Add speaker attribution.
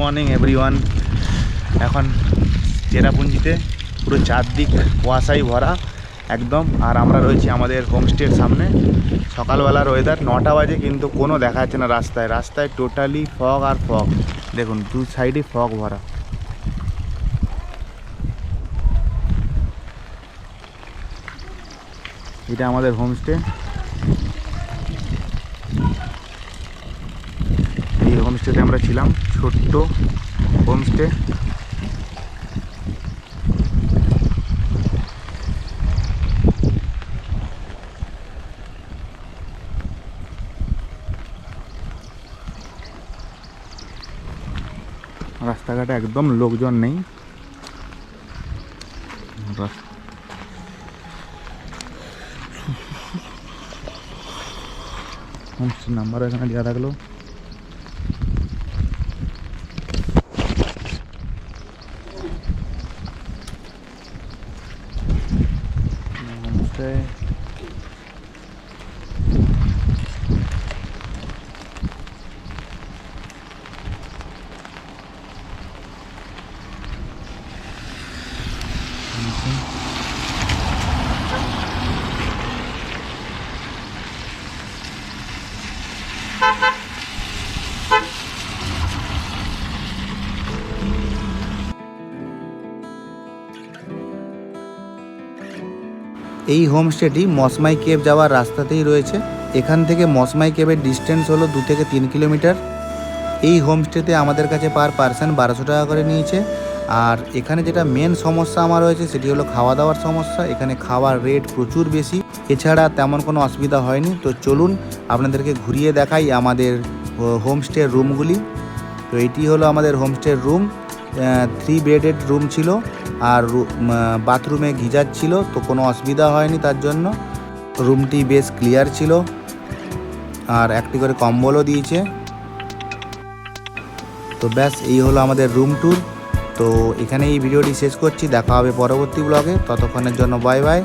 Speaker 1: Morning everyone এখন চেরাপুঞ্জিতে পুরো চারদিক কুয়াশায় ভরা, একদম। আর আমরা রয়েছি আমাদের হোমস্টের সামনে। সকালবেলার ওয়েদার নটা বাজে, কিন্তু কোনো দেখা যাচ্ছে না রাস্তায়। রাস্তায় টোটালি ফগ আর ফগ দেখুন, দু সাইডে ফগ ভরা। এটা আমাদের হোমস্টে এই হোমস্টেতে আমরা ছিলাম ছোট্ট হোমস্টে। রাস্তাঘাটে একদম লোকজন নেই। হোমস্টের নাম্বারও এখানে দেওয়া থাকল। হোমস্টে এই হোমস্টেটি মসমাই কেভ যাওয়ার রাস্তাতেই রয়েছে। এখান থেকে মসমাই কেভের ডিস্টেন্স হলো দু থেকে তিন কিলোমিটার। এই হোমস্টেতে আমাদের কাছে পার পার্সন বারোশো টাকা করে নিয়েছে। আর এখানে যেটা মেন সমস্যা আমার হয়েছে সেটি হলো খাওয়া দাওয়ার সমস্যা। এখানে খাওয়ার রেট প্রচুর বেশি। এছাড়া তেমন কোনো অসুবিধা হয়নি। তো চলুন আপনাদেরকে ঘুরিয়ে দেখাই আমাদের হোমস্টের রুমগুলি তো এটি হলো আমাদের হোমস্টের রুম থ্রি বেডেড রুম ছিল আর বাথরুমে গিজার ছিল, তো কোনো অসুবিধা হয়নি তার জন্য। রুমটি বেশ ক্লিয়ার ছিল আর একটি করে কম্বলও দিয়েছে। তো ব্যাস, এই হলো আমাদের রুম ট্যুর তো এখানে এই ভিডিওটি শেষ করছি, দেখা হবে পরবর্তী ব্লগে ততক্ষণের জন্য বাই বাই